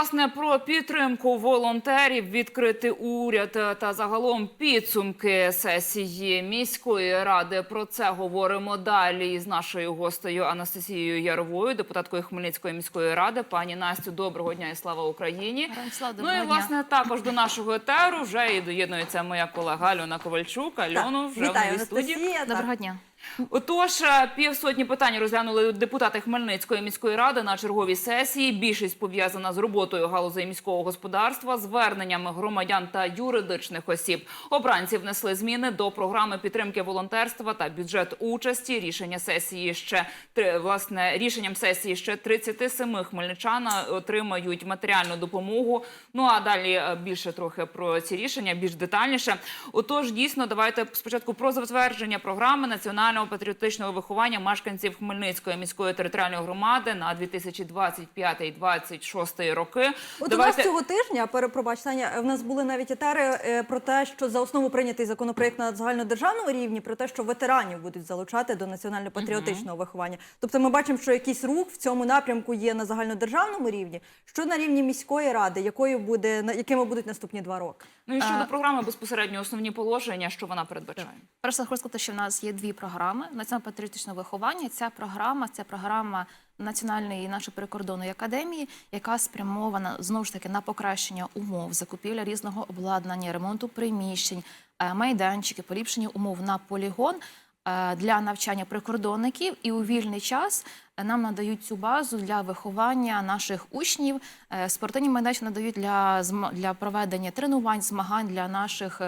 власне про підтримку волонтерів, відкрити уряд та загалом підсумки сесії міської ради. Про це говоримо далі з нашою гостею Анастасією Яровою, депутаткою Хмельницької міської ради. Пані Настю, доброго дня і слава Україні. Слава, Ну і власне також до нашого етеру вже і доєднується моя колега Альона Ковальчук. Альону вже Вітаю, новій студії. Доброго дня. Отож, е, півсотні питань розглянули депутати Хмельницької міської ради на черговій сесії. Більшість пов'язана з роботою галузей міського господарства, зверненнями громадян та юридичних осіб. Обранці внесли зміни до програми підтримки волонтерства та бюджет участі. Рішення сесії ще власне рішенням сесії ще 37 хмельничан отримають матеріальну допомогу. Ну а далі е, більше трохи про ці рішення, більш детальніше. Отож, дійсно, давайте спочатку про затвердження програми національного патріотичного виховання мешканців Хмельницької міської територіальної громади на 2025-2026 роки. От у нас цього тижня, перепробач, Таня, в нас були навіть етери е, про те, що за основу прийнятий законопроект на загальнодержавному рівні, про те, що ветеранів будуть залучати до національно-патріотичного виховання. Тобто ми бачимо, що якийсь рух в цьому напрямку є на загальнодержавному рівні. Що на рівні міської ради, якою буде на- якими будуть наступні два роки? Ну і щодо А- програми безпосередньо основні положення, що вона передбачає. Перше хочу сказати, що в нас є дві програми національно-патріотичного виховання. Ця програма це програма Національної нашої прикордонної академії, яка спрямована знову ж таки на покращення умов, закупівля різного обладнання, ремонту приміщень, е, майданчики, поліпшення умов на полігон. е, Для навчання прикордонників і у вільний час е, нам надають цю базу для виховання наших учнів. Спортивні майданчики надають для для проведення тренувань, змагань для наших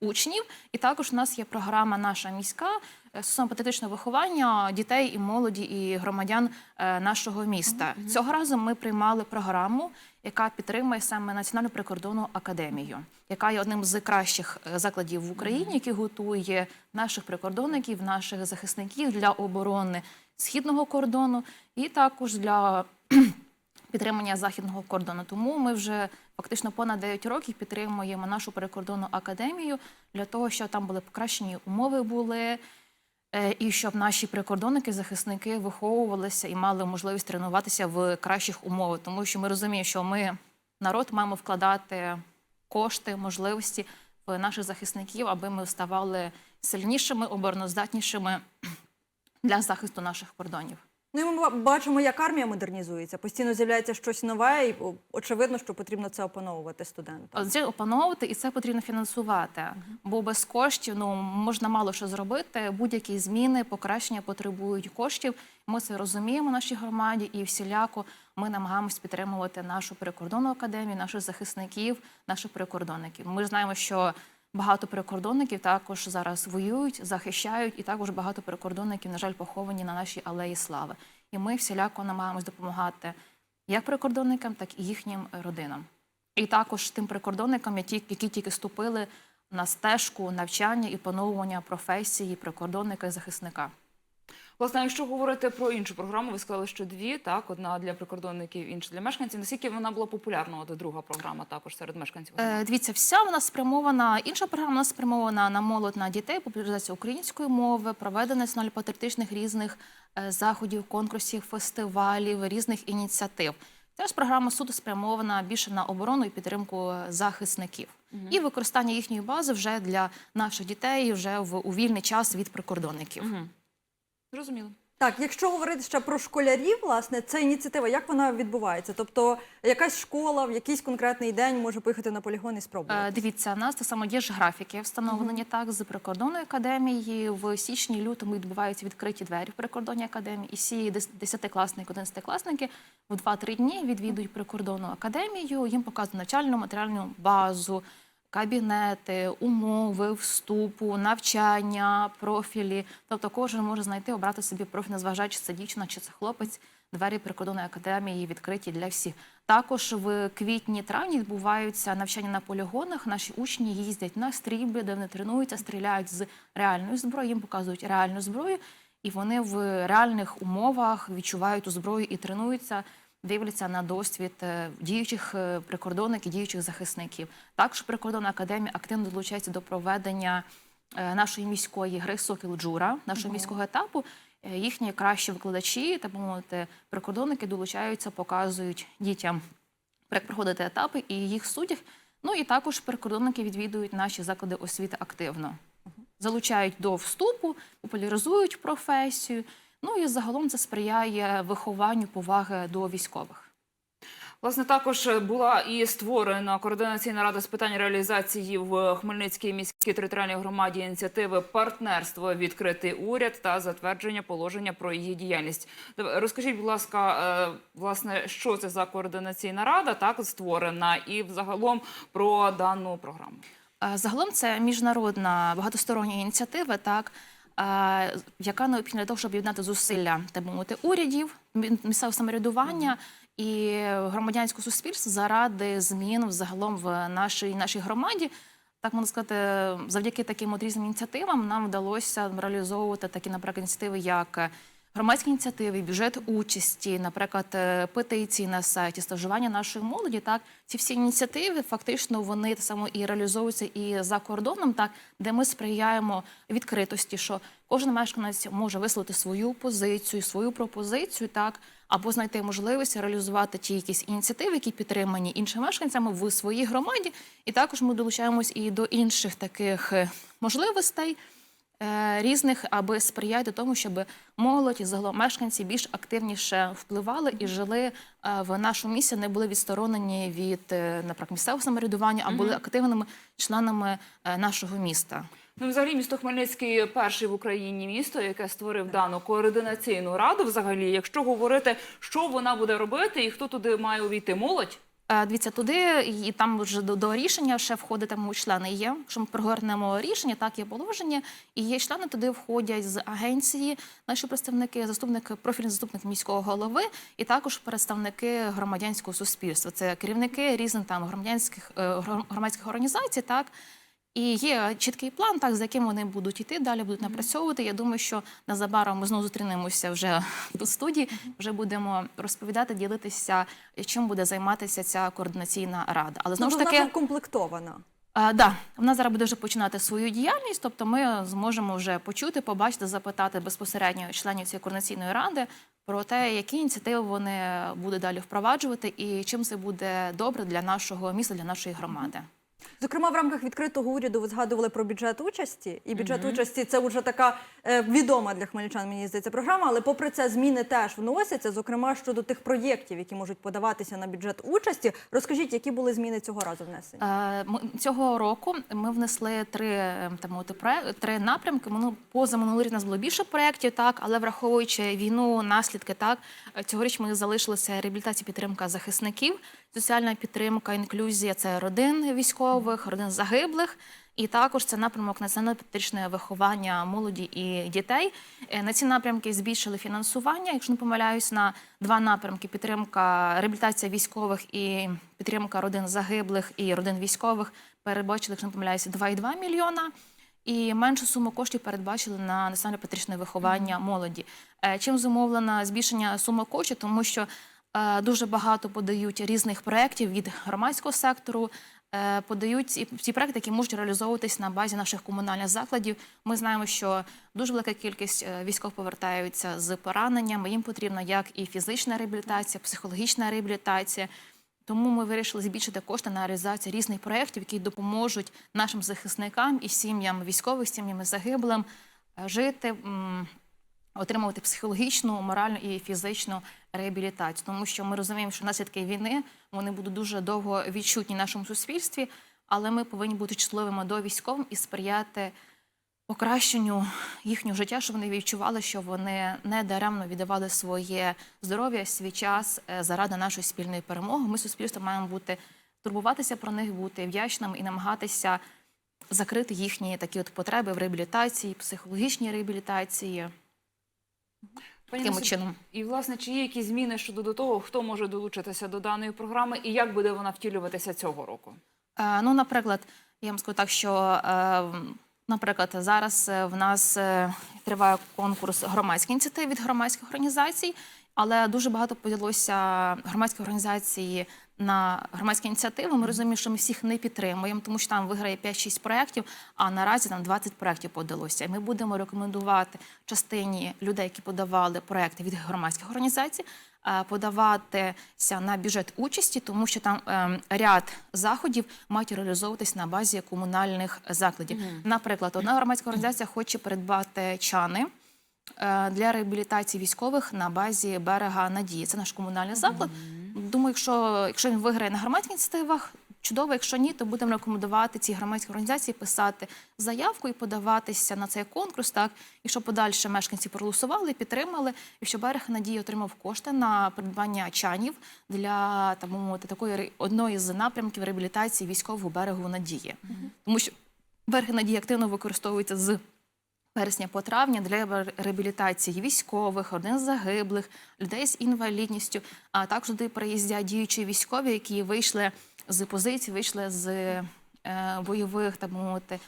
учнів. І також у нас є програма наша міська стосовно патріотичного виховання дітей і молоді і громадян е, нашого міста. Цього разу ми приймали програму, яка підтримує саме Національну прикордонну академію, яка є одним з кращих е, закладів в Україні, який готує наших прикордонників, наших захисників для оборони східного кордону і також для підтримання західного кордону. Тому ми вже фактично понад 9 років підтримуємо нашу прикордонну академію для того, щоб там були покращені умови були. Е, І щоб наші прикордонники, захисники виховувалися і мали можливість тренуватися в кращих умовах, тому що ми розуміємо, що ми народ маємо вкладати кошти, можливості в наших захисників, аби ми ставали сильнішими, обороноздатнішими для захисту наших кордонів. Ну і ми бачимо, як армія модернізується. Постійно з'являється щось нове, і очевидно, що потрібно це опановувати студентам. Це опановувати і це потрібно фінансувати. Бо без коштів ну можна мало що зробити. Будь-які зміни, покращення потребують коштів. Ми це розуміємо в нашій громаді, і всіляко ми намагаємось підтримувати нашу прикордонну академію, наших захисників, наших прикордонників. Ми знаємо, що багато прикордонників також зараз воюють, захищають, і також багато прикордонників, на жаль, поховані на нашій алеї слави. І ми всіляко намагаємось допомагати як прикордонникам, так і їхнім родинам. І також тим прикордонникам, які, які тільки ступили на стежку навчання і поновлення професії прикордонника і захисника. Власне, якщо говорити про іншу програму, ви сказали, що дві, так, одна для прикордонників, інша для мешканців. Наскільки вона була популярна, от друга програма також серед мешканців? Е, дивіться, вся вона спрямована, інша програма вона спрямована на молодь на дітей, популяризацію української мови, проведення національно-патріотичних різних е, заходів, конкурсів, фестивалів, різних ініціатив. Ця програма суду спрямована більше на оборону і підтримку захисників і використання їхньої бази вже для наших дітей вже в у вільний час від прикордонників. Угу. Зрозуміло. Так, якщо говорити ще про школярів, власне, ця ініціатива, як вона відбувається? Тобто, якась школа в якийсь конкретний день може поїхати на полігон і Е, спробувати. Дивіться, у нас так само є ж графіки встановлені так з прикордонної академії. В січні лютому відбуваються відкриті двері в прикордонній академії. І всі дес- десятикласники, одинадцятикласники в 2-3 дні відвідують прикордонну академію. Їм показують навчальну матеріальну базу, кабінети, умови вступу, навчання, профілі. Тобто кожен може знайти, обрати собі профіль, незважаючи, чи це дівчина чи це хлопець. Двері прикордонної академії відкриті для всіх. Також в квітні-травні відбуваються навчання на полігонах. Наші учні їздять на стрільби, де вони тренуються, стріляють з реальної зброї. Їм показують реальну зброю, і вони в реальних умовах відчувають ту зброю і тренуються. Дивляться на досвід е, діючих е, прикордонників, діючих захисників. Також прикордонна академія активно долучається до проведення е, нашої міської гри Сокіл Джура, нашого міського етапу. Їхні кращі викладачі, би мовити, прикордонники долучаються, показують дітям як проходити етапи і їх суддях. Ну і також прикордонники відвідують наші заклади освіти активно, залучають до вступу, популяризують професію. Ну і загалом це сприяє вихованню поваги до військових. Власне, також була і створена координаційна рада з питань реалізації в Хмельницькій міській територіальній громаді ініціативи партнерство відкритий уряд та затвердження положення про її діяльність. Розкажіть, будь ласка, е, власне, що це за координаційна рада, так створена, і взагалом про дану програму. Е, Загалом це міжнародна багатостороння ініціатива, так е, яка необхідна для того, щоб об'єднати зусилля так би мовити, урядів, мі- місцевого самоврядування і громадянського суспільства заради змін взагалом в нашій нашій громаді. Так можна сказати, завдяки таким от різним ініціативам нам вдалося реалізовувати такі, наприклад, ініціативи, як громадські ініціативи, бюджет участі, наприклад, е, петиції на сайті, стажування нашої молоді. Так, ці всі ініціативи фактично вони так само і реалізовуються і за кордоном, так де ми сприяємо відкритості, що кожен мешканець може висловити свою позицію, свою пропозицію, так або знайти можливість реалізувати ті якісь ініціативи, які підтримані іншими мешканцями в своїй громаді. І також ми долучаємось і до інших таких е, можливостей різних, аби сприяти тому, щоб молодь і загалом мешканці більш активніше впливали і жили е, в нашому місті, не були відсторонені від, е, наприклад, місцевого самоврядування, а були активними членами е, нашого міста. Ну, взагалі, місто Хмельницький перший в Україні місто, яке створив дану координаційну раду. Взагалі, якщо говорити, що вона буде робити і хто туди має увійти, молодь. Е, Дивіться, туди і там вже до, до рішення ще входитимуть члени. Є, якщо ми прогорнемо рішення, так є положення, і є члени туди входять з агенції, наші представники, заступник, профільний заступник міського голови, і також представники громадянського суспільства. Це керівники різних там громадянських е, громадських організацій, так. І є чіткий план, так за яким вони будуть йти, далі будуть напрацьовувати. Я думаю, що незабаром ми знову зустрінемося вже до студії. Вже будемо розповідати, ділитися, чим буде займатися ця координаційна рада. Але знову ж Тобто таки, вона вже укомплектована. да, вона зараз буде вже починати свою діяльність, тобто ми зможемо вже почути, побачити, запитати безпосередньо членів цієї координаційної ради про те, які ініціативи вони будуть далі впроваджувати, і чим це буде добре для нашого міста, для нашої громади. Зокрема, в рамках відкритого уряду ви згадували про бюджет участі, і бюджет участі це вже така е, відома для хмельничан, мені здається, програма. Але попри це зміни теж вносяться, зокрема щодо тих проєктів, які можуть подаватися на бюджет участі. Розкажіть, які були зміни цього разу внесені? Е, Цього року ми внесли три е, там, проек- три напрямки. Мину- Поза минулий рік нас було більше проєктів, так, але враховуючи війну, наслідки, так, е, цьогоріч ми залишилися реабілітація, підтримка захисників, соціальна підтримка, інклюзія це родин військових, родин загиблих. І також це напрямок національно-патріотичне виховання молоді і дітей. Е, На ці напрямки збільшили фінансування, якщо не помиляюсь, на два напрямки: підтримка реабілітація військових і підтримка родин загиблих і родин військових. Передбачили, якщо не помиляюся, 2,2 мільйона. І меншу суму коштів передбачили на національно-патріотичне виховання молоді. Е, Чим зумовлено збільшення суми коштів, тому що е, дуже багато подають різних проєктів від громадського сектору. Е, Подають ці, ці проекти, які можуть реалізовуватись на базі наших комунальних закладів. Ми знаємо, що дуже велика кількість е, військових повертаються з пораненнями. Їм потрібна як і фізична реабілітація, психологічна реабілітація. Тому ми вирішили збільшити кошти на реалізацію різних проєктів, які допоможуть нашим захисникам і сім'ям військових, сім'ям загиблим е, жити, отримувати психологічну, моральну і фізичну реабілітацію. Тому що ми розуміємо, що наслідки війни вони будуть дуже довго відчутні в нашому суспільстві, але ми повинні бути чутливими до військовим і сприяти покращенню їхнього життя, щоб вони відчували, що вони не даремно віддавали своє здоров'я, свій час е, заради нашої спільної перемоги. Ми суспільство маємо бути турбуватися про них, бути вдячними і намагатися закрити їхні такі от потреби в реабілітації, психологічній реабілітації. Пані Таким Насі- чином. І власне, чи є якісь зміни щодо до того, хто може долучитися до даної програми, і як буде вона втілюватися цього року? Е, Ну, наприклад, я вам скажу так, що, е, наприклад, зараз е, в нас е, триває конкурс громадських ініціатив від громадських організацій, але дуже багато поділося громадських організацій на громадські ініціативи. Ми розуміємо, що ми всіх не підтримуємо, тому що там виграє 5-6 проєктів, а наразі там 20 проєктів подалося. І ми будемо рекомендувати частині людей, які подавали проєкти від громадських організацій, е, подаватися на бюджет участі, тому що там ем, ряд заходів мають реалізовуватись на базі комунальних закладів. Наприклад, одна громадська організація хоче придбати чани. Е, Для реабілітації військових на базі берега Надії. Це наш комунальний заклад. Думаю, якщо, якщо він виграє на громадських ініціативах, чудово. Якщо ні, то будемо рекомендувати цій громадській організації писати заявку і подаватися на цей конкурс, так і щоб подальше мешканці проголосували, підтримали, і щоб берег надії отримав кошти на придбання чанів для би мовити такої одної з напрямків реабілітації військового берегу надії, тому що берег надії активно використовується з вересня по травня для реабілітації військових, родин загиблих, людей з інвалідністю. А також туди приїздять діючі військові, які вийшли з позицій, вийшли з е, бойових так мовити.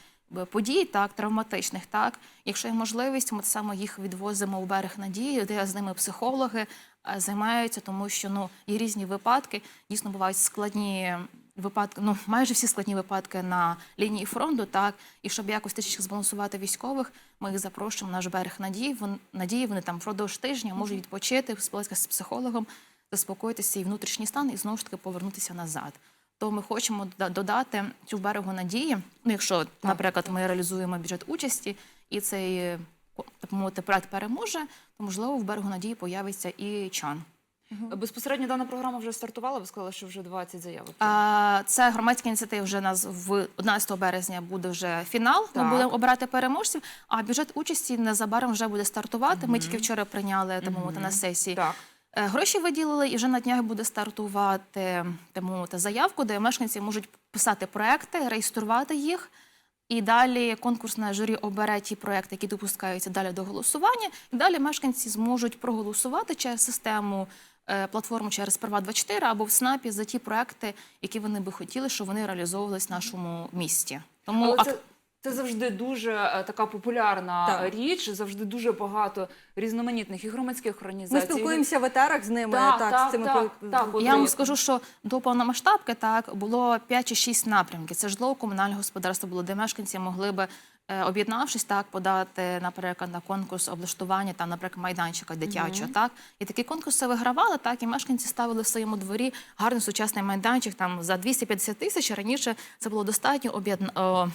Подій так травматичних, так якщо є можливість, ми само їх відвозимо у берег надії, де з ними психологи е, займаються, тому що ну є різні випадки. Дійсно бувають складні випадки, ну майже всі складні випадки на лінії фронту. Так і щоб якось трішки збалансувати військових, ми їх запрошуємо на наш берег надії. Вон надії вони там впродовж тижня можуть відпочити, спілкуватися з психологом, заспокоїтися свій внутрішній стан і знову ж таки повернутися назад. То ми хочемо додати цю берегу надії. Ну, якщо, наприклад, ми реалізуємо бюджет участі, і цей так мовити проект переможе, то можливо в берегу надії появиться і чан. Безпосередньо дана програма вже стартувала. Ви сказали, що вже 20 заявок. А, Це громадська ініціатива. Вже нас в 11 березня буде вже фінал. Так. Ми будемо обирати переможців. А бюджет участі незабаром вже буде стартувати. Ми тільки вчора прийняли так мовити, на сесії. Так. Е, Гроші виділили, і вже на днях буде стартувати мовити, заявку, де мешканці можуть писати проекти, реєструвати їх. І далі конкурсне журі обере ті проекти, які допускаються далі до голосування. І далі мешканці зможуть проголосувати через систему платформу через права 24 або в СНАПі за ті проекти, які вони би хотіли, щоб вони реалізовувались в нашому місті. Тому Але ак- це, це завжди дуже е, така популярна Так. річ. Завжди дуже багато різноманітних і громадських організацій. Ми спілкуємося в етерах з ними, Так, так, так, з цими так, про- так, Я вам скажу, що до повномасштабки так було 5 чи 6 напрямків. Це житлово комунальне господарство було, де мешканці могли би. Е, Об'єднавшись, так подати, наприклад, на конкурс облаштування там, наприклад, майданчика дитячого, так і такі конкурси вигравали, так і мешканці ставили в своєму дворі гарний сучасний майданчик там за 250 тисяч. Раніше це було достатньо об'єдна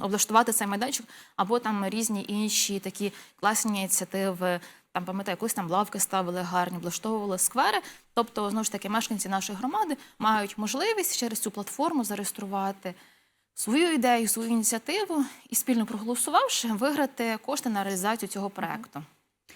облаштувати цей майданчик, або там різні інші такі класні ініціативи. Там пам'ятаю, колись там лавки ставили гарні, облаштовували сквери. Тобто, знову ж таки, мешканці нашої громади мають можливість через цю платформу зареєструвати свою ідею, свою ініціативу і спільно проголосувавши, виграти кошти на реалізацію цього проекту.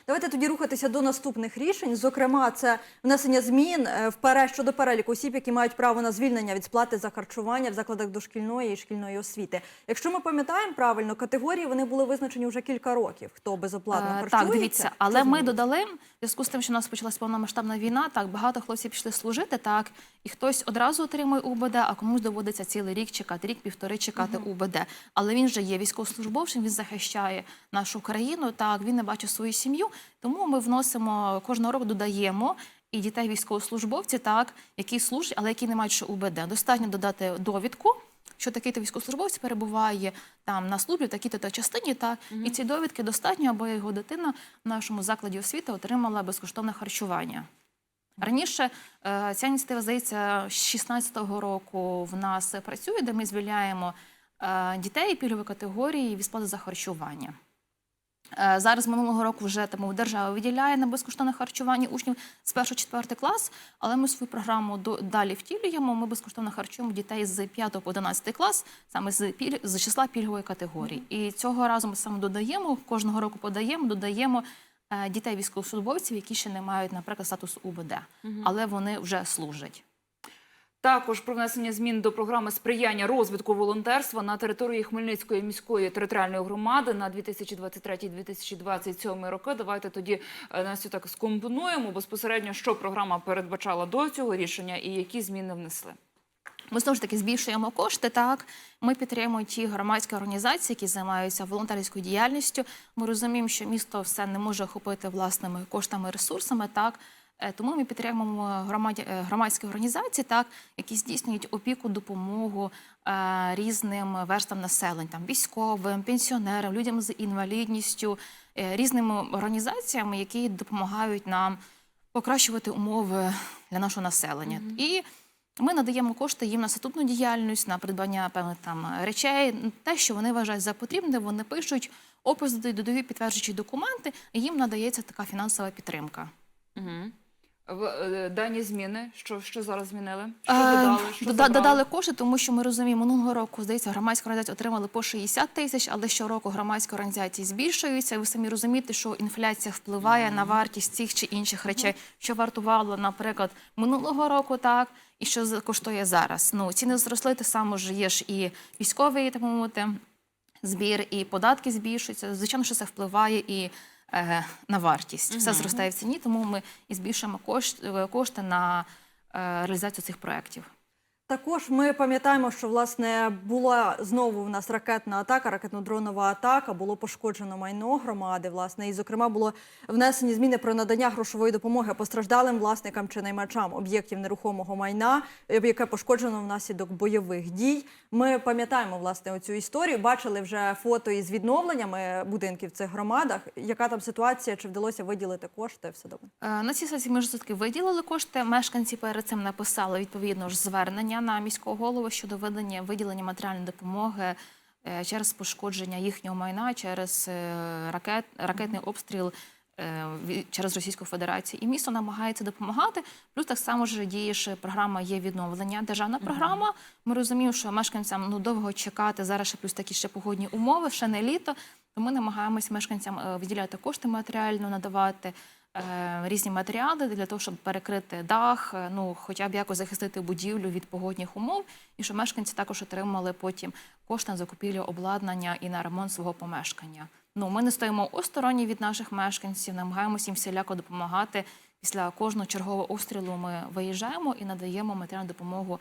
Давайте тоді рухатися до наступних рішень. Зокрема, це внесення змін е, в пере щодо переліку осіб, які мають право на звільнення від сплати за харчування в закладах дошкільної і шкільної освіти. Якщо ми пам'ятаємо правильно, категорії вони були визначені вже кілька років. Хто безоплатно Е, харчується? Так, дивіться, але ми додали в зв'язку з тим, що у нас почалась повномасштабна війна. Так багато хлопців пішли служити, так і хтось одразу отримує УБД, а комусь доводиться цілий рік чекати, рік півтори чекати УБД. Але він же є військовослужбовцем, він захищає нашу країну. Так він не бачить свою сім'ю. Тому ми вносимо кожного року додаємо. І дітей військовослужбовців, так, які служать, але які не мають ще УБД. Достатньо додати довідку, що такий-то військовослужбовець перебуває там на службі в такій-то то частині, та і ці довідки достатньо, аби його дитина в нашому закладі освіти отримала безкоштовне харчування. Раніше е, ця ініціатива, здається, з 16-го року в нас працює, де ми звільняємо е, дітей пільгової категорії від сплати за харчування. Е, Зараз минулого року вже тому держава виділяє на безкоштовне харчування учнів з 1-4 клас, але ми свою програму далі втілюємо. Ми безкоштовно харчуємо дітей з 5 по 11 клас, саме з, піль, з числа пільгової категорії. І цього разу ми саме додаємо, кожного року подаємо, додаємо е, дітей військовослужбовців, які ще не мають, наприклад, статусу УБД, але вони вже служать. Також про внесення змін до програми сприяння розвитку волонтерства на території Хмельницької міської територіальної громади на 2023-2027 роки. Давайте тоді е, Настю так скомпонуємо безпосередньо, що програма передбачала до цього рішення і які зміни внесли. Ми знову ж таки збільшуємо кошти. Так ми підтримуємо ті громадські організації, які займаються волонтерською діяльністю. Ми розуміємо, що місто все не може охопити власними коштами, ресурсами. Так тому ми підтримуємо громаді- е, громадські організації, так які здійснюють опіку, допомогу е, різним верстам населення, там військовим, пенсіонерам, людям з інвалідністю, е, різними організаціями, які допомагають нам покращувати умови для нашого населення. І ми надаємо кошти їм на статутну діяльність, на придбання певних там речей, те, що вони вважають за потрібне, вони пишуть опис, додають, додають підтверджуючі документи, і їм надається така фінансова підтримка. Угу. В е, дані зміни, що, що зараз змінили? Що Е, додали? Що дода- забрали? додали кошти, тому що ми розуміємо, минулого року, здається, громадські організації отримали по 60 тисяч, але щороку громадські організації збільшуються. Ви самі розумієте, що інфляція впливає на вартість цих чи інших речей, що вартувало, наприклад, минулого року, так і що за- коштує зараз. Ну ціни зросли, те саме ж є ж і військовий, так мовити, збір, і податки збільшуються. Звичайно, що це впливає і на вартість. Все зростає в ціні, тому ми і збільшуємо кошти, кошти на е, реалізацію цих проєктів. Також ми пам'ятаємо, що власне була знову в нас ракетна атака, ракетно-дронова атака. Було пошкоджено майно громади. Власне, і зокрема було внесені зміни про надання грошової допомоги постраждалим власникам чи наймачам об'єктів нерухомого майна, е, яке пошкоджено внаслідок бойових дій. Ми пам'ятаємо власне оцю історію. Бачили вже фото із відновленнями будинків в цих громадах. Яка там ситуація? Чи вдалося виділити кошти? Все добре. Е, На цій сесії ми ж все-таки виділили кошти. Мешканці перед цим написали відповідно ж звернення на міського голову щодо видання виділення матеріальної допомоги е, через пошкодження їхнього майна, через е, ракет, ракетний обстріл. е, Через Російську Федерацію і місто намагається допомагати. Плюс так само ж діє ж програма є відновлення. Державна програма. Ми розуміємо, що мешканцям ну довго чекати зараз ще плюс такі ще погодні умови, ще не літо. То ми намагаємось мешканцям виділяти кошти матеріально, надавати різні матеріали для того, щоб перекрити дах, е, ну хоча б якось захистити будівлю від погодних умов, і щоб мешканці також отримали потім кошти на закупівлю обладнання і на ремонт свого помешкання. Ну ми не стоїмо осторонні від наших мешканців, намагаємося їм всіляко допомагати. Після кожного чергового обстрілу ми виїжджаємо і надаємо матеріальну допомогу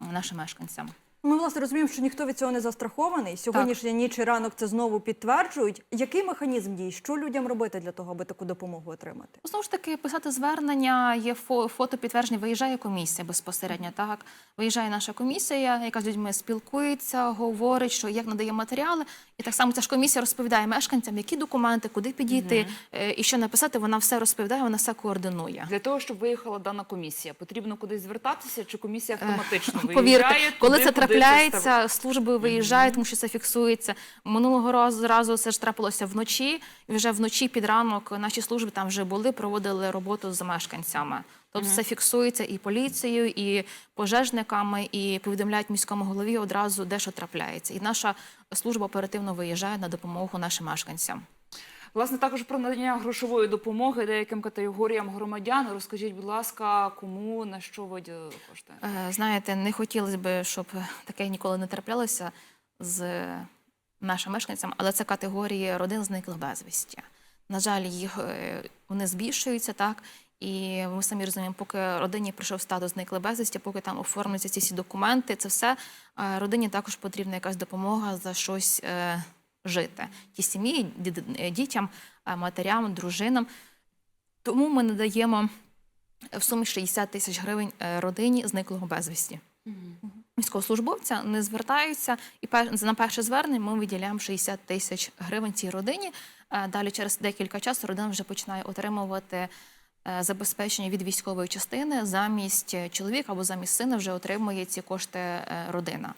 нашим мешканцям. Ми власне розуміємо, що ніхто від цього не застрахований. Сьогоднішня ніч і ранок це знову підтверджують. Який механізм дій? Що людям робити для того, аби таку допомогу отримати? Знову ж таки, писати звернення, є фо- фото підтвердження, виїжджає комісія безпосередньо. Так виїжджає наша комісія, яка з людьми спілкується, говорить, що як надає матеріали, і так само ця ж комісія розповідає мешканцям, які документи, куди підійти е, і що написати. Вона все розповідає, вона все координує. Для того, щоб виїхала дана комісія, потрібно кудись звертатися, чи комісія автоматично Повірте, коли це куди трапляється, служби виїжджають, тому що це фіксується. Минулого разу, разу це ж трапилося вночі, і вже вночі під ранок наші служби там вже були, проводили роботу з мешканцями. Тобто це фіксується і поліцією, і пожежниками, і повідомляють міському голові одразу, де що трапляється. І наша служба оперативно виїжджає на допомогу нашим мешканцям. Власне, також про надання грошової допомоги деяким категоріям громадян. Розкажіть, будь ласка, кому на що виділили кошти? Е, Знаєте, не хотілося б, щоб таке ніколи не траплялося з нашими мешканцями, але це категорії родин зниклих безвісті. На жаль, їх е, вони збільшуються так. І ми самі розуміємо, поки родині прийшов статус зникли безвісті, поки там оформлюються ці всі документи, це все е, родині також потрібна якась допомога за щось жити. Ті сім'ї, е, дітям, е, матерям, дружинам. Тому ми надаємо в сумі 60 тисяч гривень е, родині зниклого безвісті. Військовослужбовця не звертаються, і на перше звернення ми виділяємо 60 тисяч гривень цій родині. Далі через декілька часу родина вже починає отримувати забезпечення від військової частини. Замість чоловіка або замість сина вже отримує ці кошти родина.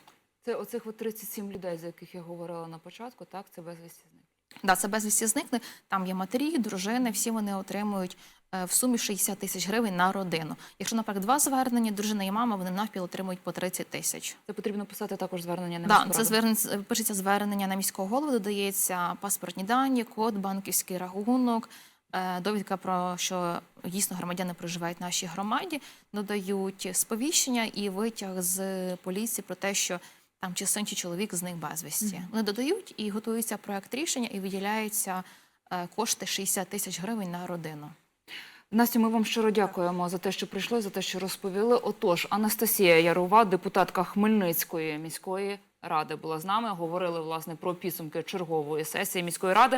Це оцих от 37 людей, за яких я говорила на початку, так це безвісті зник. Да, це безвісті зникли. Там є матері, дружини, всі вони отримують е, в сумі 60 тисяч гривень на родину. Якщо, наприклад, два звернення, дружина і мама, вони навпіл отримують по 30 тисяч. Це потрібно писати також звернення на Да, міську це звернення пишеться звернення на міського голову, додається паспортні дані, код, банківський рахунок, е, довідка про що дійсно громадяни проживають в нашій громаді, додають сповіщення і витяг з поліції про те, що там чи син, чи чоловік з них безвісті. Вони додають і готується проект рішення, і виділяються е, кошти 60 тисяч гривень на родину. Настю, ми вам щиро дякуємо за те, що прийшли, за те, що розповіли. Отож, Анастасія Ярова, депутатка Хмельницької міської ради, була з нами. Говорили власне про підсумки чергової сесії міської ради.